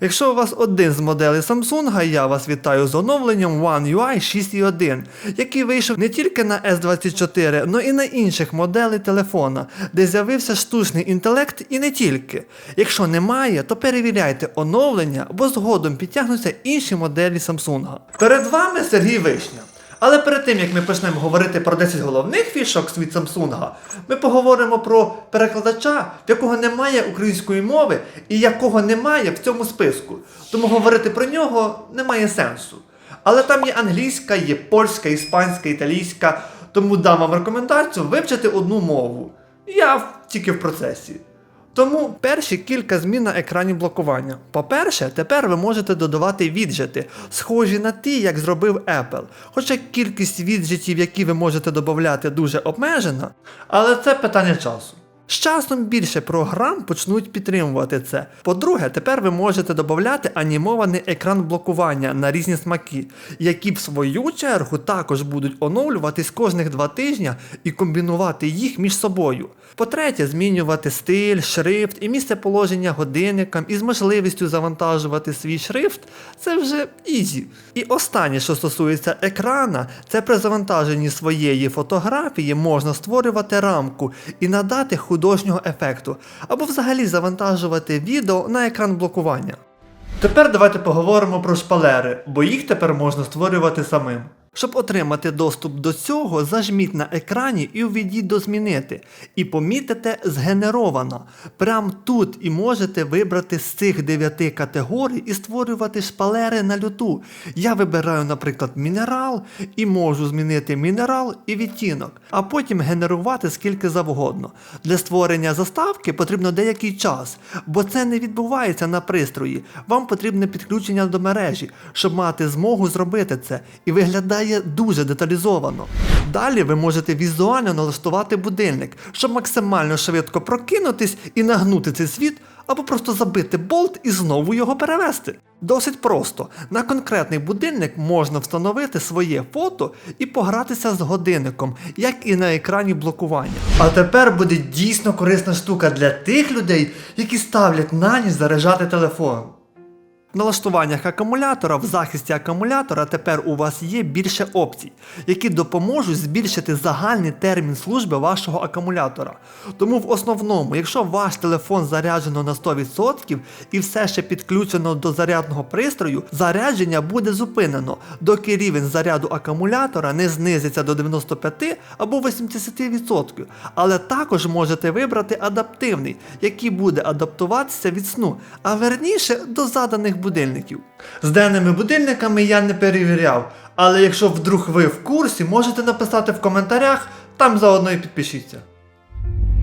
Якщо у вас один з моделей Samsung, я вас вітаю з оновленням One UI 6.1, який вийшов не тільки на S24, але і на інших моделей телефона, де з'явився штучний інтелект і не тільки. Якщо немає, то перевіряйте оновлення, бо згодом підтягнуться інші моделі Samsung. Перед вами Сергій Вишня. Але перед тим як ми почнемо говорити про 10 головних фішок від Samsung, ми поговоримо про перекладача, в якого немає української мови і якого немає в цьому списку. Тому говорити про нього немає сенсу. Але там є англійська, є польська, іспанська, італійська, тому дам вам рекомендацію вивчити одну мову. Я тільки в процесі. Тому перші кілька змін на екрані блокування. По-перше, тепер ви можете додавати віджити, схожі на ті, як зробив Apple. Хоча кількість віджитів, які ви можете додати, дуже обмежена, але це питання часу. З часом більше програм почнуть підтримувати це. По-друге, тепер ви можете додати анімований екран блокування на різні смаки, які в свою чергу також будуть оновлюватись кожних два тижні і комбінувати їх між собою. По-третє, змінювати стиль, шрифт і місце положення годинникам із можливістю завантажувати свій шрифт це вже ізі. І останнє, що стосується екрана, це при завантаженні своєї фотографії можна створювати рамку і надати художнього ефекту, або взагалі завантажувати відео на екран блокування. Тепер давайте поговоримо про шпалери, бо їх тепер можна створювати самим. Щоб отримати доступ до цього, зажміть на екрані і введіть до змінити. І помітите згенеровано. Прям тут і можете вибрати з цих дев'яти категорій і створювати шпалери на люту. Я вибираю, наприклад, мінерал і можу змінити мінерал і відтінок, а потім генерувати скільки завгодно. Для створення заставки потрібно деякий час, бо це не відбувається на пристрої. Вам потрібне підключення до мережі, щоб мати змогу зробити це, і виглядає дуже деталізовано. Далі ви можете візуально налаштувати будильник, щоб максимально швидко прокинутись і нагнути цей світ, або просто забити болт і знову його перевести. Досить просто. На конкретний будильник можна встановити своє фото і погратися з годинником, як і на екрані блокування. А тепер буде дійсно корисна штука для тих людей, які ставлять на ніч заряджати телефон. В налаштуваннях акумулятора в захисті акумулятора тепер у вас є більше опцій, які допоможуть збільшити загальний термін служби вашого акумулятора. Тому в основному, якщо ваш телефон заряджено на 100% і все ще підключено до зарядного пристрою, зарядження буде зупинено, доки рівень заряду акумулятора не знизиться до 95 або 80%. Але також можете вибрати адаптивний, який буде адаптуватися від сну, а верніше до заданих будильників. З денними будильниками я не перевіряв, але якщо вдруг ви в курсі, можете написати в коментарях, там заодно і підпишіться.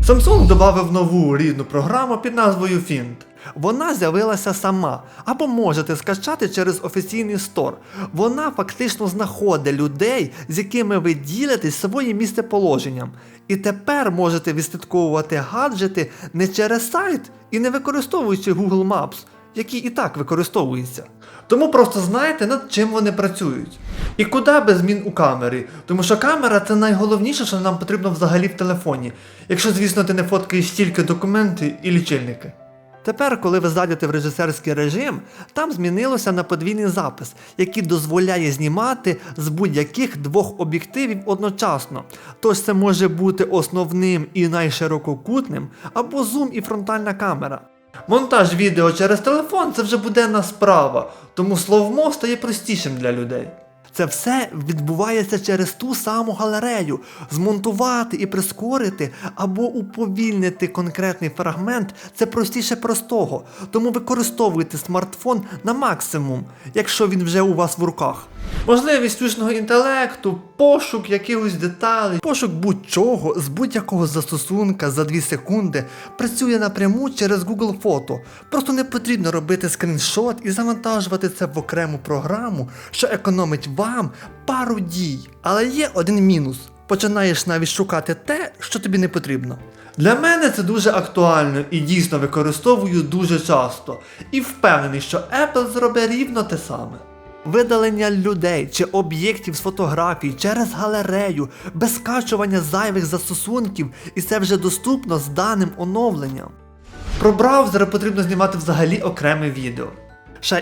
Samsung додав нову рідну програму під назвою Fint. Вона з'явилася сама, або можете скачати через офіційний стор. Вона фактично знаходить людей, з якими ви ділитесь своїм місцеположенням. І тепер можете відслідковувати гаджети не через сайт і не використовуючи Google Maps, який і так використовується. Тому просто знайте, над чим вони працюють. І куди без змін у камері, тому що камера це найголовніше, що нам потрібно взагалі в телефоні, якщо, звісно, ти не фоткаєш тільки документи і лічильники. Тепер, коли ви зайдете в режисерський режим, там змінилося на подвійний запис, який дозволяє знімати з будь-яких двох об'єктивів одночасно. Тож це може бути основним і найширококутним, або зум і фронтальна камера. Монтаж відео через телефон це вже буденна справа, тому словмо стає простішим для людей. Це все відбувається через ту саму галерею. Змонтувати і прискорити або уповільнити конкретний фрагмент це простіше простого. Тому використовуйте смартфон на максимум, якщо він вже у вас в руках. Можливість штучного інтелекту, пошук якихось деталей, пошук будь-чого з будь-якого застосунка за 2 секунди працює напряму через Google Фото. Просто не потрібно робити скріншот і завантажувати це в окрему програму, що економить вам пару дій. Але є один мінус. Починаєш навіть шукати те, що тобі не потрібно. Для мене це дуже актуально і дійсно використовую дуже часто. І впевнений, що Apple зробить рівно те саме. Видалення людей чи об'єктів з фотографій через галерею, без скачування зайвих застосунків, і це вже доступно з даним оновленням. Про браузери потрібно знімати взагалі окреме відео.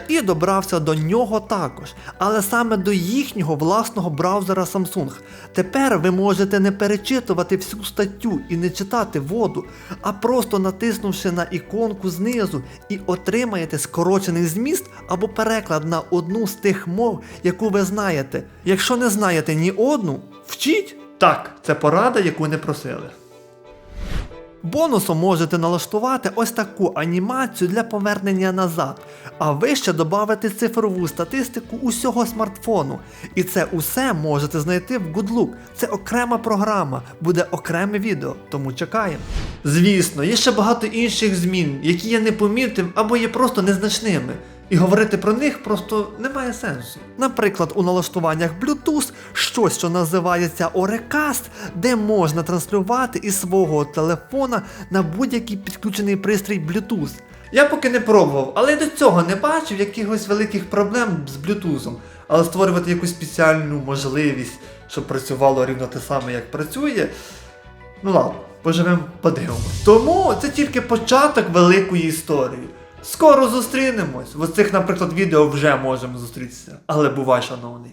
І добрався до нього також, але саме до їхнього власного браузера Samsung. Тепер ви можете не перечитувати всю статтю і не читати воду, а просто натиснувши на іконку знизу і отримаєте скорочений зміст або переклад на одну з тих мов, яку ви знаєте. Якщо не знаєте ні одну, вчіть. Так, це порада, яку не просили. Бонусом можете налаштувати ось таку анімацію для повернення назад, а ви ще додати цифрову статистику усього смартфону. І це усе можете знайти в GoodLook. Це окрема програма, буде окреме відео, тому чекаємо. Звісно, є ще багато інших змін, які я не помітив або є просто незначними. І говорити про них просто немає сенсу. Наприклад, у налаштуваннях Bluetooth щось, що називається Orecast, де можна транслювати із свого телефона на будь-який підключений пристрій Bluetooth. Я поки не пробував, але до цього не бачив якихось великих проблем з Bluetooth. Але створювати якусь спеціальну можливість, щоб працювало рівно те саме, як працює. Ну ладно, поживемо, подивимось. Тому це тільки початок великої історії. Скоро зустрінемось. В цих, наприклад, відео вже можемо зустрітися. Але бувай, шановний.